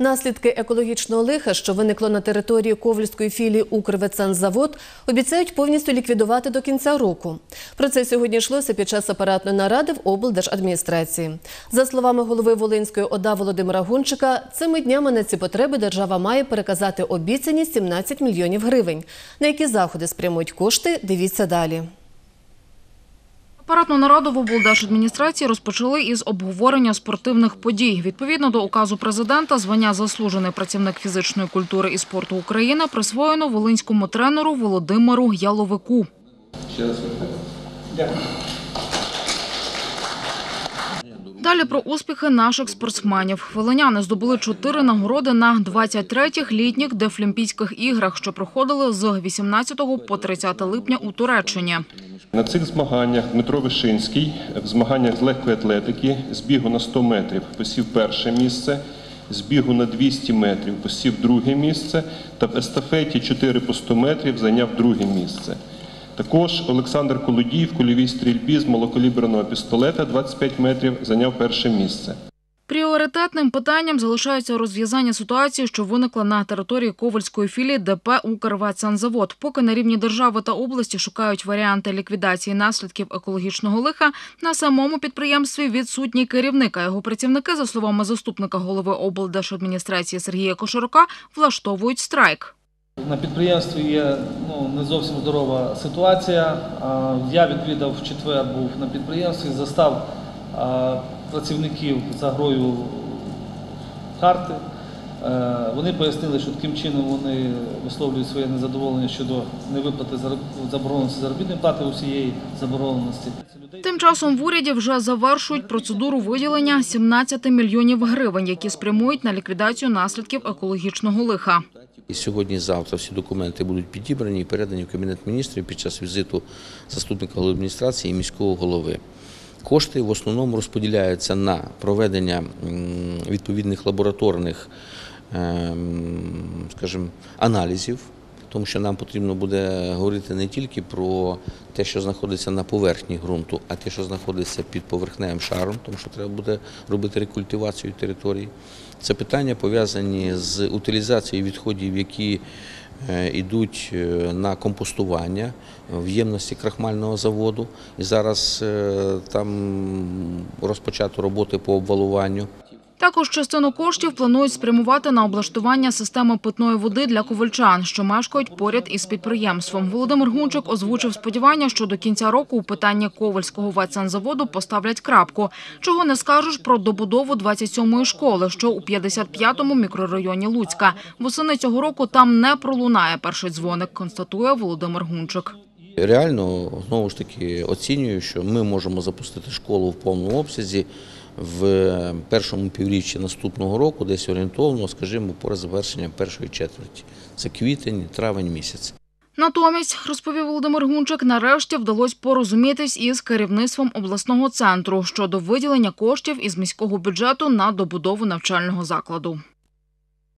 Наслідки екологічного лиха, що виникло на території Ковальської філії «Укрветсанзавод», обіцяють повністю ліквідувати до кінця року. Про це сьогодні йшлося під час апаратної наради в облдержадміністрації. За словами голови Волинської ОДА Володимира Гунчика, цими днями на ці потреби держава має переказати обіцяні 17 мільйонів гривень. На які заходи спрямують кошти, дивіться далі. Апаратну нараду в облдержадміністрації розпочали із обговорення спортивних подій. Відповідно до указу президента, звання заслужений працівник фізичної культури і спорту України присвоєно волинському тренеру Володимиру Яловику. Дякую. Далі про успіхи наших спортсменів. Волиняни здобули чотири нагороди на 23-х літніх Дефлімпійських іграх, що проходили з 18 по 30 липня у Туреччині. На цих змаганнях Дмитро Вишинський в змаганнях з легкої атлетики з бігу на 100 метрів посів перше місце, з бігу на 200 метрів посів друге місце та в естафеті 4 по 100 метрів зайняв друге місце. Також Олександр Колодій в кульовій стрільбі з малокаліберного пістолета 25 метрів зайняв перше місце. Пріоритетним питанням залишається розв'язання ситуації, що виникла на території Ковальської філії ДП «Укрветсанзавод». Поки на рівні держави та області шукають варіанти ліквідації наслідків екологічного лиха, на самому підприємстві відсутній керівник, а його працівники, за словами заступника голови облдержадміністрації Сергія Кошарука, влаштовують страйк. На підприємстві є ну, не зовсім здорова ситуація. Я відвідав в четвер, був на підприємстві, застав працівників за грою карти. Е, Вони пояснили, що таким чином вони висловлюють своє незадоволення щодо невиплати забороненості заробітної плати усієї забороненості. Тим часом в уряді вже завершують процедуру виділення 17 мільйонів гривень, які спрямують на ліквідацію наслідків екологічного лиха. І сьогодні-завтра всі документи будуть підібрані і передані в Кабінет міністрів під час візиту заступника голови адміністрації і міського голови. Кошти в основному розподіляються на проведення відповідних лабораторних ем, скажімо, аналізів, тому що нам потрібно буде говорити не тільки про те, що знаходиться на поверхні ґрунту, а те, що знаходиться під поверхневим шаром, тому що треба буде робити рекультивацію території. Це питання пов'язані з утилізацією відходів, які е, йдуть е, на компостування в ємності крахмального заводу. І зараз е, там розпочато роботи по обвалуванню. Також частину коштів планують спрямувати на облаштування системи питної води для ковальчан, що мешкають поряд із підприємством. Володимир Гунчик озвучив сподівання, що до кінця року у питанні ковальського ветсанзаводу поставлять крапку. Чого не скажеш про добудову 27-ї школи, що у 55-му мікрорайоні Луцька. Восени цього року там не пролунає перший дзвоник, констатує Володимир Гунчик. Реально, знову ж таки, оцінюю, що ми можемо запустити школу в повному обсязі в першому півріччі наступного року, десь орієнтовно, скажімо, по завершенням першої четверті. Це квітень, травень місяць. Натомість, розповів Володимир Гунчик, нарешті вдалося порозумітись із керівництвом обласного центру щодо виділення коштів із міського бюджету на добудову навчального закладу.